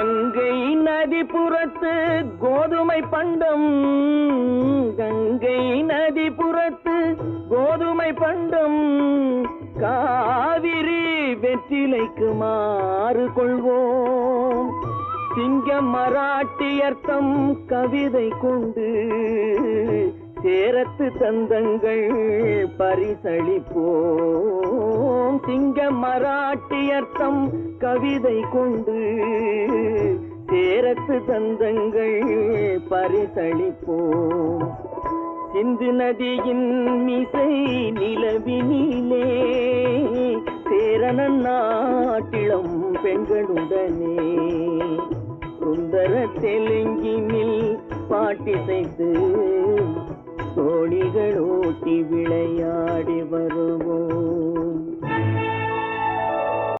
கங்கை நதிபுறத்து கோதுமை பண்டம். கங்கை நதிபுறத்து கோதுமை பண்டம். காவிரி வெற்றிலைக்கு மாறு கொள்வோம். சிங்கம் மராட்டியர்த்தம் கவிதை கொண்டு சேரத்து தந்தங்கள் பரிசளிப்போம். சிங்க மராட்டியர்த்தம் கவிதை கொண்டு சேரத்து தந்தங்கள் பரிசளிப்போம். சிந்து நதியின் மிசை நிலவினிலே சேரணன் நாட்டிளம் பெண்களுடனே. சுந்தர தெலுங்கினில் பாட்டிசைத்து தோழிகள் ஓட்டி விளையாடி வருவோம்.